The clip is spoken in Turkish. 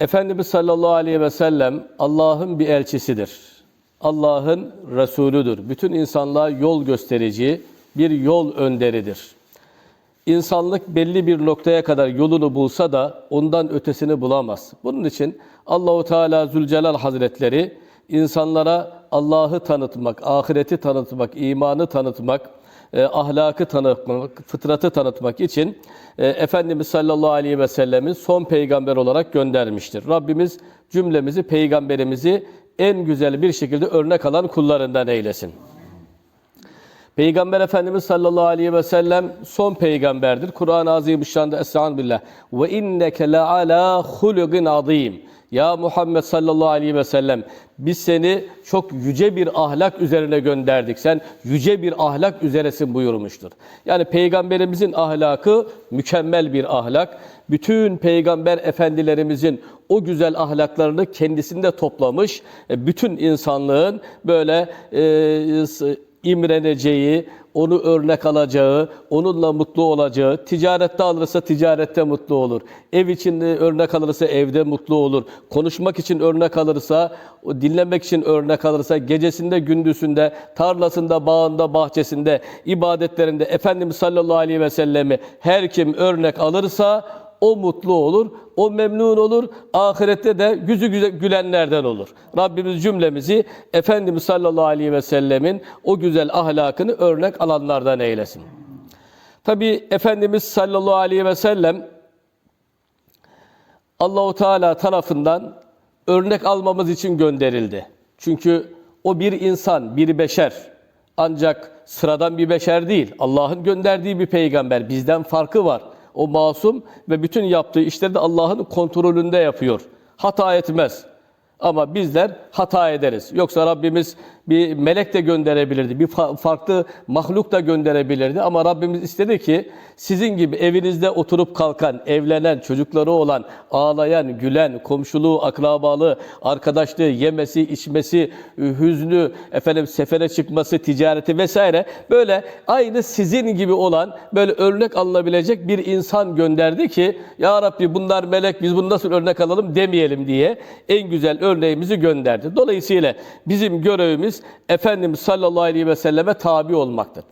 Efendimiz sallallahu aleyhi ve sellem Allah'ın bir elçisidir. Allah'ın Resulüdür. Bütün insanlığa yol gösterici bir yol önderidir. İnsanlık belli bir noktaya kadar yolunu bulsa da ondan ötesini bulamaz. Bunun için Allahu Teala Zülcelal Hazretleri insanlara Allah'ı tanıtmak, ahireti tanıtmak, imanı tanıtmak, e, ahlakı tanıtmak, fıtratı tanıtmak için e, Efendimiz sallallahu aleyhi ve sellemin son peygamber olarak göndermiştir. Rabbimiz cümlemizi, peygamberimizi en güzel bir şekilde örnek alan kullarından eylesin. Peygamber Efendimiz sallallahu aleyhi ve sellem son peygamberdir. Kur'an-ı Azimüşşan'da Estağan billah. Ve inneke le ala hulugin azim. Ya Muhammed sallallahu aleyhi ve sellem biz seni çok yüce bir ahlak üzerine gönderdik. Sen yüce bir ahlak üzeresin buyurmuştur. Yani peygamberimizin ahlakı mükemmel bir ahlak. Bütün peygamber efendilerimizin o güzel ahlaklarını kendisinde toplamış. E, Bütün insanlığın böyle e, imreneceği, onu örnek alacağı, onunla mutlu olacağı, ticarette alırsa ticarette mutlu olur. Ev için örnek alırsa evde mutlu olur. Konuşmak için örnek alırsa, dinlemek için örnek alırsa, gecesinde, gündüzünde, tarlasında, bağında, bahçesinde, ibadetlerinde Efendimiz sallallahu aleyhi ve sellemi her kim örnek alırsa o mutlu olur, o memnun olur, ahirette de yüzü gülenlerden olur. Rabbimiz cümlemizi Efendimiz sallallahu aleyhi ve sellemin o güzel ahlakını örnek alanlardan eylesin. Tabi Efendimiz sallallahu aleyhi ve sellem Allahu Teala tarafından örnek almamız için gönderildi. Çünkü o bir insan, bir beşer. Ancak sıradan bir beşer değil. Allah'ın gönderdiği bir peygamber. Bizden farkı var. O masum ve bütün yaptığı işleri de Allah'ın kontrolünde yapıyor. Hata etmez. Ama bizler hata ederiz. Yoksa Rabbimiz bir melek de gönderebilirdi, bir fa- farklı mahluk da gönderebilirdi. Ama Rabbimiz istedi ki sizin gibi evinizde oturup kalkan, evlenen, çocukları olan, ağlayan, gülen, komşuluğu, akrabalığı, arkadaşlığı, yemesi, içmesi, hüznü, efendim sefere çıkması, ticareti vesaire böyle aynı sizin gibi olan böyle örnek alınabilecek bir insan gönderdi ki ya Rabbi bunlar melek biz bunu nasıl örnek alalım demeyelim diye en güzel örneğimizi gönderdi. Dolayısıyla bizim görevimiz Efendimiz sallallahu aleyhi ve selleme tabi olmaktır.